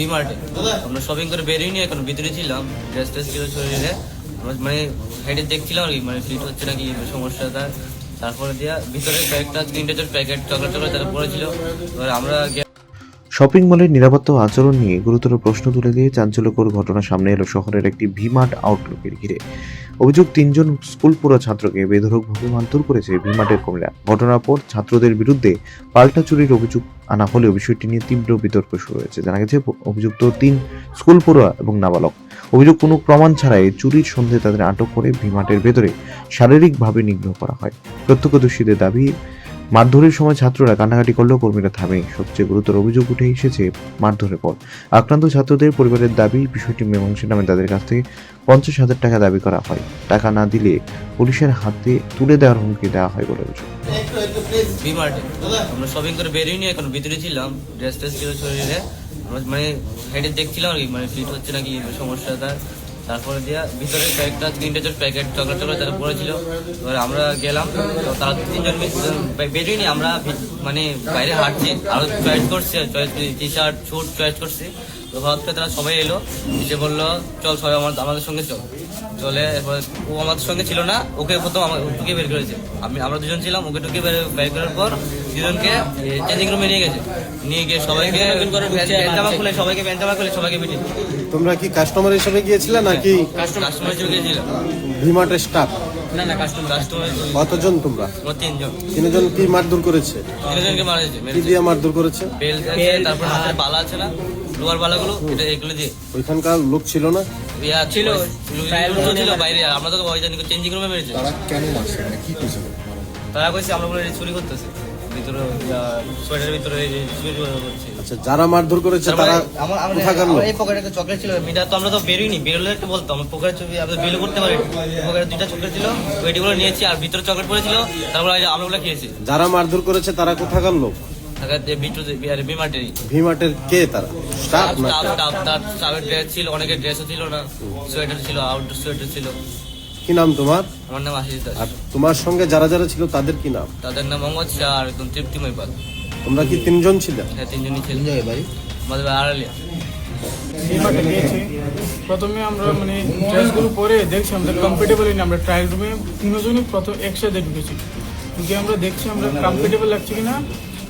বিমার্টে। আমরা শপিং করে বেরিয়ে নিয়ে এখন ভিতরে ছিলাম ড্রেস ট্রেস ছিল শরীরে। মানে সাইডে দেখছিলাম আর কি মানে ফিট হচ্ছে নাকি সমস্যাটা তারপরে দিয়া ভিতরে কয়েকটা তিনটে প্যাকেট চকলেট চকলেট তারা পড়েছিল। এবার আমরা শপিং মলের নিরাপত্তা আচরণ নিয়ে গুরুতর প্রশ্ন তুলে দিয়ে চাঞ্চল্যকর ঘটনা সামনে এলো শহরের একটি ভিমার্ট আউটলুকের ঘিরে। অভিযোগ, তিনজন স্কুল পুরো ছাত্রকে বেধড়কভাবে মারধর করেছে ভিমার্টের কর্মীরা ঘটনার পর ছাত্রদের বিরুদ্ধে পাল্টা চুরির অভিযোগ আনা হলেও বিষয়টি নিয়ে তীব্র বিতর্ক শুরু হয়েছে। জানা গেছে, অভিযুক্ত তিন স্কুল পড়ুয়া এবং নাবালক। অভিযোগ, কোনো প্রমাণ ছাড়াই চুরির সন্দেহে তাদের আটক করে ভিমার্টের ভেতরে শারীরিকভাবে নিগ্রহ করা হয়। প্রত্যক্ষদর্শীদের দাবি মারধরের সময় ছাত্ররা কান্নাকাটি করলেও কর্মীরা থামে সবচেয়ে গুরুতর অভিযোগ উঠে এসেছে মারধরের পর। আক্রান্ত ছাত্রদের পরিবারের দাবি, বিষয়টি মীমাংসা নামে তাদের কাছ থেকে পঞ্চাশ হাজার টাকা দাবি করা হয়। টাকা না দিলে পুলিশের হাতে তুলে দেওয়ার হুমকি দেওয়া হয় বলে অভিযোগ। আমরা শপিং করে বেরিয়ে এখন ভিতরে ছিলাম ড্রেস ট্রেস ছিল শরীরে। মানে সাইডে দেখছিলাম আর কি মানে ফিট হচ্ছে নাকি, সমস্যাটা। তারপরে দিয়া ভিতরে কয়েকটা, তিনটে চার প্যাকেট চকলেট চকলেট তারা পড়েছিল। এবার আমরা গেলাম তারা তিনজন বেরোয়নি, আমরা মানে বাইরে হাঁটছি। আরও চয়েস করছি চয়েস টি শার্ট ছুট চয়েস করছি। তো হঠাৎ করে তারা সবাই এলো এসে বলল চল সবাই আমার আমাদের সঙ্গে চল। চলে এরপর ও আমাদের সঙ্গে ছিল না ওকে প্রথম আমার টুকে বের করেছে। আমি আমরা দুজন ছিলাম ওকে টুকে বের বের করার পর দুজনকে চেঞ্জিং রুমে নিয়ে গেছে। নিয়ে গিয়ে সবাইকে প্যান্ট জামা খুলে সবাইকে প্যান্ট জামা খুলে সবাইকে পিটিয়ে তোমরা কি কাস্টমার হিসেবে গিয়েছিলে নাকি কাস্টমার চলে গিয়েছিলাম ভিমার্টের স্টাফ না না কাস্টমার কাস্টমার কতজন তোমরা? তিনজন। তিনজন কি মারধর করেছে? তিনজনকে কি দিয়ে মারধর করেছে? বেল্ট তারপর হাতের বালা আছে না? লোয়ার বালাগুলো এটা এগুলো দিয়ে। ওইখানকার লোক ছিল না? ইয়া ছিল ছিল বাইরে আমরা তো ওই জানি চেঞ্জিং রুমে মেরেছে তারা কেন মারছে? মানে কি কইছে? তারা কইছে আমরা বলে চুরি করতেছে। ভিতরে সোয়েটারের ভিতরে চুরি করছে। আচ্ছা যারা মারধর করেছে তারা আমার আমার কোথাকার লোক? আমার এই পকেটে চকলেট ছিল মিটা তো আমরা তো বেরোইনি। বেরোলে একটু বলতো আমার পকেটে ছবি আমরা বেরো করতে পারি পকেটে দুইটা চকলেট ছিল ওইটিগুলো নিয়েছি আর ভিতরে চকলেট পড়েছিল। তারপর এই যে আমরা ওগুলো খেয়েছি। যারা মারধর করেছে তারা কোথাকার লোক? কে তারা? স্টাফ না স্টাফ স্টাফ তার স্টাফের ড্রেস ছিল অনেকের ড্রেসও ছিল না। সোয়েটার ছিল আউটডোর সোয়েটার ছিল। কি নাম তোমার? আমার নাম আশিস দাস। আর তোমার সঙ্গে যারা যারা ছিল তাদের কি নাম? তাদের নাম মোহাম্মদ শাহ আর একদম তৃপ্তিময় পাল তোমরা কি তিনজন ছিলে? হ্যাঁ তিনজনই ছিল। বাড়ি। আমাদের আড়ালিয়া। প্রথমে আমরা মানে ড্রেসগুলো পরে দেখছি আমাদের কমফোর্টেবল না আমরা ট্রায়াল রুমে তিনজনই প্রথম একসাথে ঢুকেছি। ঢুকে আমরা দেখছি আমরা কমফোর্টেবল লাগছে কিনা।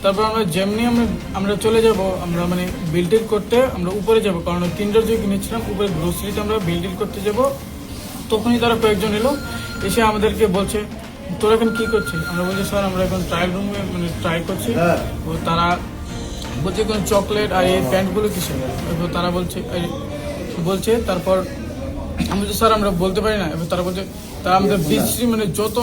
তারপর আমরা যেমনি আমরা আমরা চলে যাব আমরা মানে বিল্ডিং করতে আমরা উপরে যাব কারণ তিনজন যে কিনেছিলাম উপরে গ্রোসারিতে আমরা বিল্ডিং করতে যাব। তখনই তারা কয়েকজন এলো এসে আমাদেরকে বলছে তোরা এখন কী করছিস? আমরা বলছি স্যার আমরা এখন ট্রায়াল রুমে মানে ট্রাই করছি। ও তারা বলছে কোন চকলেট আর এই প্যান্টগুলো কিসের? এবার তারা বলছে বলছে তারপর আমি তো স্যার আমরা বলতে পারি না। এবার তারা বলছে তারা আমাদের বিশ্রী মানে যত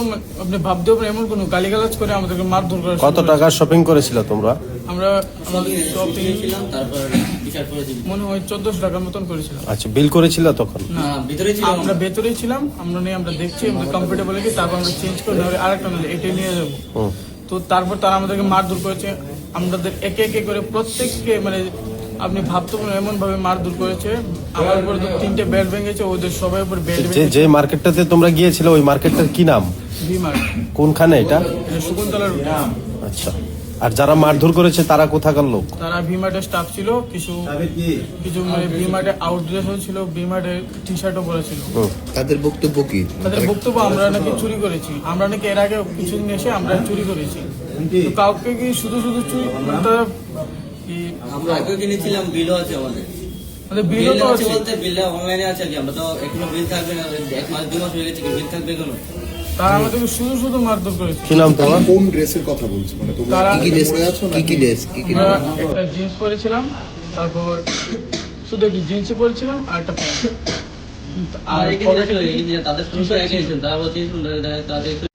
আপনি ভাবতে পারেন এমন কোনো গালিগালাজ করে আমাদেরকে মারধর করে কত টাকা শপিং করেছিল তোমরা? আমরা আমাদের শপিং তারপর মনে হয় চোদ্দশো টাকার মতন করেছিলাম। আচ্ছা বিল করেছিল তখন? না ভিতরে ছিল আমরা ভেতরেই ছিলাম আমরা নিয়ে আমরা দেখছি আমরা কমফোর্টেবল কি তারপর আমরা চেঞ্জ করে নাহলে আরেকটা নাহলে এটাই নিয়ে যাব। তো তারপর তারা আমাদেরকে মারধর করেছে। আমাদের একে একে করে প্রত্যেককে মানে আপনি ভাবতে পারেন এমন ভাবে মারধর করেছে। আমার উপরে তো তিনটে বেড ভেঙেছে ওদের সবাই উপর বেড যে যে মার্কেটটাতে তোমরা গিয়েছিলে ওই মার্কেটটার কি নাম? বিমার কোনখানে এটা? শকুন্তলার আচ্ছা। আর যারা মারধর করেছে তারা কোথাকার লোক? তারা ভিমার্টের স্টাফ ছিল কিছু কিছু মানে ভিমার্টে আউট ড্রেসও ছিল ভিমার্টের টি শার্টও পরেছিল। তাদের বক্তব্য কি? তাদের বক্তব্য আমরা নাকি চুরি করেছি। আমরা নাকি এর আগে কিছুদিন এসে আমরা চুরি করেছি। কাউকে কি শুধু শুধু চুরি তারা কি? আমরা আগেও কিনেছিলাম বিলও আছে আমাদের। আমাদের বিলও তো আছে আছে। বলতে বিলটা অনলাইনে আছে কি আমরা তো এখনও বিল থাকবে না এক মাস দু মাস হয়ে গেছে বিল থাকবে কেন তারা আমাদেরকে শুধু শুধু মারধর করেছে। কি নাম তোমার? কোন ড্রেসের কথা বলছো? মানে তোমরা কি কি ড্রেস কি কি ড্রেস কি কি একটা জিন্স পরেছিলাম তারপর শুধু একটি জিন্সই পরেছিলাম আর একটা প্যান্ট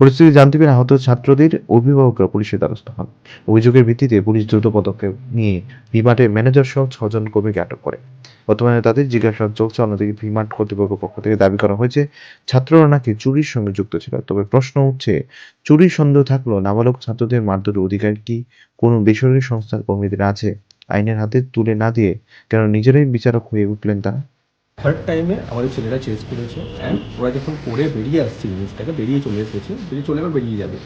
পরিস্থিতি জানতে পেরে আহত ছাত্রদের অভিভাবকরা পুলিশের দ্বারস্থ হন। অভিযোগের ভিত্তিতে পুলিশ দ্রুত পদক্ষেপ নিয়ে ভিমার্টের ম্যানেজার সহ ছজন কর্মীকে আটক করে। বর্তমানে তাদের জিজ্ঞাসাবাদ চলছে অন্যদিকে ভিমার্ট কর্তৃপক্ষের পক্ষ থেকে দাবি করা হয়েছে ছাত্ররা নাকি চুরির সঙ্গে যুক্ত ছিল। তবে প্রশ্ন উঠছে চুরির সন্দেহ থাকলেও নাবালক ছাত্রদের মারধরের অধিকার কি কোনো বেসরকারি সংস্থার কর্মীদের আছে? আইনের হাতে তুলে না দিয়ে কেন নিজেরাই বিচারক হয়ে উঠলেন তারা? থার্ড টাইমে আমাদের ছেলেরা চেস করেছে অ্যান্ড ওরা যখন পড়ে বেরিয়ে আসছে জিনিসটাকে বেরিয়ে চলে এসেছে, বেরিয়ে চলে এবার বেরিয়ে যাবে।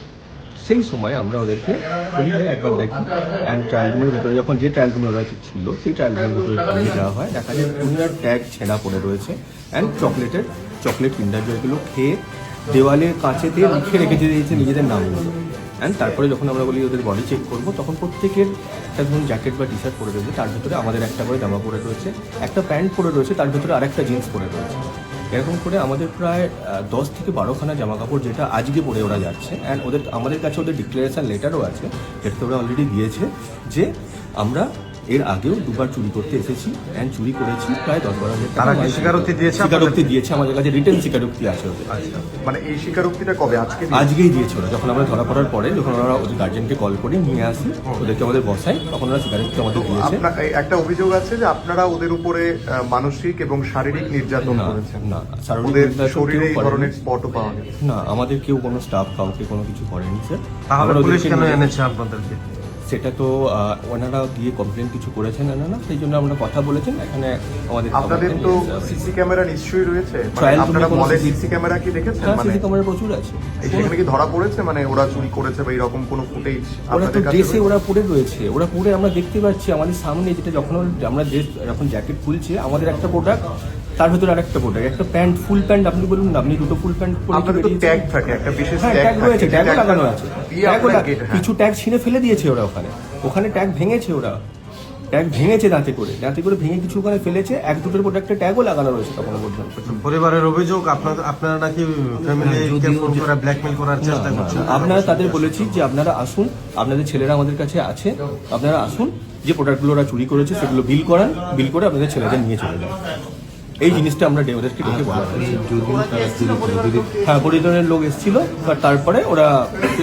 সেই সময় আমরা ওদেরকে ভাই একবার দেখি। অ্যান্ড ট্রায়াল রুমের ভেতরে যখন যে ট্রায়াল রুমে ওরা ছিল, সেই ট্রায়াল রুমের ভেতরে নিয়ে যাওয়া হয়। দেখা যায় দুনিয়ার ট্যাগ ছেঁড়া পড়ে রয়েছে। অ্যান্ড চকলেটের চকলেট কিন্ডার জয়গুলো খেয়ে দেওয়ালের কাছেতে লিখে রেখে দিয়েছে নিজেদের নামগুলো অ্যান্ড তারপরে যখন আমরা বলি ওদের বডি চেক করব, তখন প্রত্যেকের একটা ধরুন জ্যাকেট বা টি শার্ট পরে রয়েছে, তার ভিতরে আমাদের একটা করে জামা পরে রয়েছে, একটা প্যান্ট পরে রয়েছে, তার ভিতরে আরেকটা জিন্স পরে রয়েছে। এরকম করে আমাদের প্রায় দশ থেকে বারোখানা জামা কাপড় যেটা আজকে পরে ওরা যাচ্ছে। অ্যান্ড ওদের, আমাদের কাছে ওদের ডিক্লারেশান লেটারও আছে যেটাতে ওরা অলরেডি দিয়েছে যে আমরা এর আগেও দুবার চুরি করতে এসেছি অ্যান্ড চুরি করেছি প্রায় দশ বারো হাজার টাকা। স্বীকারোক্তি দিয়েছে স্বীকারোক্তি দিয়েছে আমাদের কাছে রিটার্ন স্বীকারোক্তি আছে ওদের। আচ্ছা মানে এই স্বীকারোক্তিটা কবে? আজকে আজকেই দিয়েছে ওরা। যখন আমরা ধরা পড়ার পরে যখন ওরা ওদের গার্জেনকে কল করে নিয়ে আসি ওদেরকে আমাদের বসাই তখন ওরা স্বীকারোক্তি আমাদের দিয়েছে। আপনার একটা অভিযোগ আছে যে আপনারা ওদের উপরে আহ, মানসিক এবং শারীরিক নির্যাতন না করেছেন। না ওদের শরীরে এই ধরনের স্পটও পাওয়া গেছে। না আমাদের কেউ কোনো স্টাফ কাউকে কোনো কিছু করেনি স্যার তাহলে পুলিশ কেন এনেছে আপনাদেরকে? সেটা তো ওনারা গিয়ে কমপ্লেন কিছু করেছেন না সেই জন্য আমরা কথা বলেছেন এখানে আমাদের আপনাদের তো সিসি ক্যামেরা নিশ্চয়ই রয়েছে। মানে আপনারা CC সিসি ক্যামেরা কি দেখেছেন? মানে সিসি ক্যামেরা প্রচুর আছে। সেখানে কি ধরা পড়েছে? মানে ওরা চুরি করেছে বা এরকম কোনো ফুটেজ আপনাদের কাছে ড্রেসে ওরা পরে রয়েছে। ওরা পরে আমরা দেখতে পাচ্ছি আমাদের সামনে যেটা যখন আমরা ড্রেস যখন জ্যাকেট খুলছে আমাদের একটা প্রোডাক্ট তার ভিতরে আরেকটা প্রোডাক্ট একটা প্যান্ট ফুল প্যান্ট আপনি বলুন না আপনি দুটো ফুল প্যান্ট পরে আপনাদের তো ট্যাগ থাকে একটা বিশেষ ট্যাগ ট্যাগ রয়েছে থাকে ট্যাগও লাগানো আছে। আপনার। কিছু ট্যাগ ছিঁড়ে ফেলে দিয়েছে ওরা ওখানে। ওখানে ট্যাগ ভেঙেছে ওরা। ট্যাগ ভেঙেছে দাঁতে করে দাঁতে করে ভেঙে কিছু ওখানে ফেলেছে। এক দুটোর প্রোডাক্টের ট্যাগও লাগানো রয়েছে তখন পর্যন্ত পরিবারের অভিযোগ আপনাদের আপনারা নাকি ফ্যামিলিকে ফোন করে ব্ল্যাকমেল করার চেষ্টা করছেন? আপনারা তাদের বলেছি যে আপনারা আসুন আপনাদের ছেলেরা আমাদের কাছে আছে। আপনারা আসুন যে প্রোডাক্টগুলো ওরা চুরি করেছে সেগুলো বিল করান বিল করে আপনাদের ছেলেদের নিয়ে চলে যান। এই জিনিসটা আমরা ডে- ওদেরকে ডেকে বলা হয়েছে যদিও তারা চুরি করে যদি হ্যাঁ পরিজনের লোক এসেছিল বাট তারপরে ওরা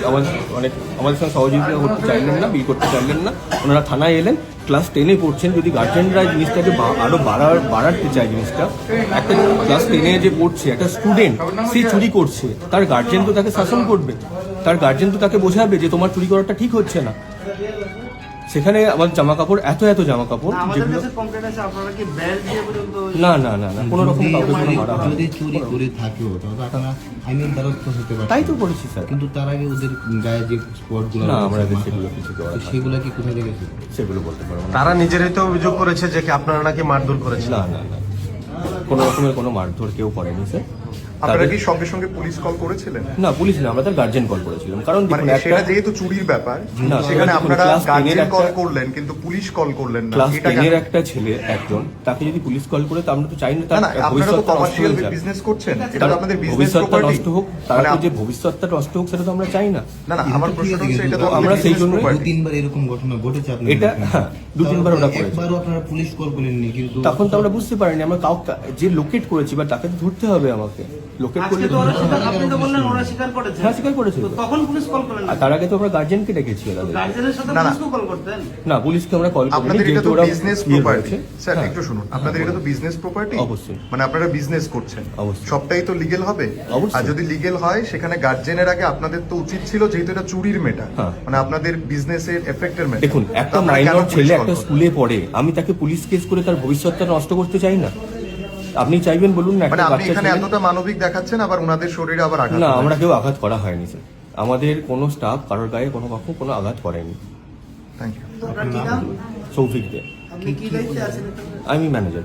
আমাদের অনেক আমাদের সঙ্গে সহযোগিতা করতে চাইলেন না, বিল করতে চাইলেন না। ওনারা থানায় এলেন, ক্লাস টেনে পড়ছেন। যদি গার্জেনরা জিনিসটাকে আরও বাড়ার, বাড়াতে চায় জিনিসটা, একটা ক্লাস টেনে যে পড়ছে, একটা স্টুডেন্ট, সে চুরি করছে, তার গার্জেন তো তাকে শাসন করবে। তার গার্জেন তো তাকে বোঝাবে যে তোমার চুরি করাটা ঠিক হচ্ছে না। সেখানে আমার জামা কাপড় এত এত জামা কাপড় না না না না কোনো রকম কাউকে কোনো মারা যদি চুরি করে থাকেও আইনের দ্বারস্থ হতে পারে। তাই তো করেছি স্যার। কিন্তু তার আগে ওদের গায়ে যে স্পটগুলো না, আমাদের সেগুলো কিছু সেগুলো কি কোথায় রেখেছে? সেগুলো বলতে পারব না। তারা নিজেরাই তো অভিযোগ করেছে যে কি আপনারা নাকি মারধর করেছেন না না না। কোনো রকমের কোনো মারধর কেউ করেনি স্যার। আপনারা কি সঙ্গে সঙ্গে পুলিশ কল করেছিলেন? না পুলিশ না আমরা তার গার্জেন কল করেছিলাম। কারণ মানে দেখুন সেটা একটা যেহেতু চুরির ব্যাপার না, সেখানে আপনারা কল করলেন কিন্তু পুলিশ কল করলেন না। ক্লাস টেনের একটা ছেলে একজন তাকে যদি পুলিশ কল করে তো আমরা তো চাই না তার না ভবিষ্যৎটা নষ্ট কমার্শিয়াল হয়ে যাক। বিজনেস করছেন এটা আপনাদের বিজনেস ভবিষ্যৎটা নষ্ট হোক তার মানে যে ভবিষ্যৎটা নষ্ট হোক সেটা তো আমরা চাই না। না না আমার প্রশ্ন হচ্ছে এটা তো আমরা সেই দু তিনবার এরকম ঘটনা ঘটেছে আপনাদের এটা, দু তিনবার ওরা করেছে। একবারও আপনারা পুলিশ কল করেননি কিন্তু তখন তো আমরা বুঝতে পারিনি আমরা কাউকে যে লোকেট করেছি বা তাকে তো ধরতে হবে আমাকে। লোকেট করলে আজকে তো ওরা স্বীকার আপনি তো বললেন ওরা স্বীকার করেছে। স্বীকার করেছে। তো তখন পুলিশ কল করেন তার আগে তো আমরা গার্জেনকে ডেকেছি ওনাদের গার্জেনের সাথে না, না। পুলিশকেও কল করতেন? না পুলিশকে আমরা কল আপনাদের এটা তো বিজনেস প্রপার্টি স্যার। একটু শুনুন আপনাদের এটা তো বিজনেস প্রপার্টি অবশ্যই। মানে আপনারা বিজনেস করছেন। সবটাই তো লিগেল হবে? অবশ্যই। আর যদি লিগেল হয় সেখানে গার্জেনের আগে আপনাদের তো উচিত ছিল যেহেতু এটা চুরির মেটা হ্যাঁ। মানে আপনাদের বিজনেসের এফেক্টের মেটা দেখুন একটা মাইনর ছেলে একটা স্কুলে পড়ে আমি তাকে পুলিশ কেস করে তার ভবিষ্যৎটা নষ্ট করতে চাই না। আপনি চাইবেন বলুন না মানে একটা আপনি এখানে এতটা মানবিক দেখাচ্ছেন আবার ওনাদের শরীরে আবার আঘাত না আমরা কেউ আঘাত করা হয়নি স্যার আমাদের কোনো স্টাফ কারোর গায়ে কোনো কখন কোনো আঘাত করেনি। থ্যাংক ইউ আপনার নাম? সৌভিক দে। আপনি কি দায়িত্বে আছেন আমি ম্যানেজার